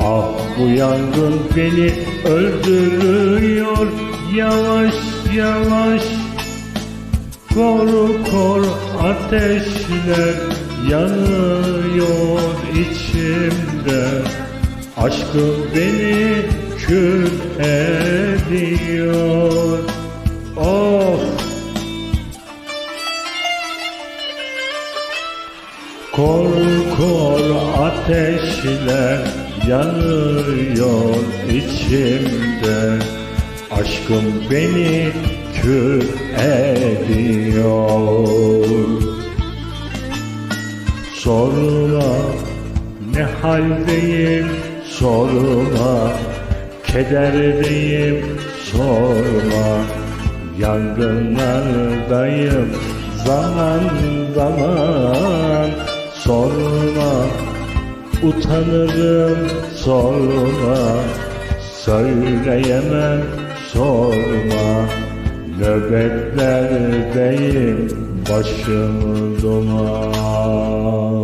Ah bu yangın beni öldürüyor. Yavaş yavaş. Kor kor ateşler yanıyor içimde. Aşkım beni kül ediyor. Of Kor kor ateşler yanıyor içimde. Aşkım beni kül ediyor. Sorma ne haldeyim sorma Kederdeyim sorma Yangınlardayım zaman zaman Sorma utanırım sorma Söyleyemem sorma. Nöbetlerdeyim başım duman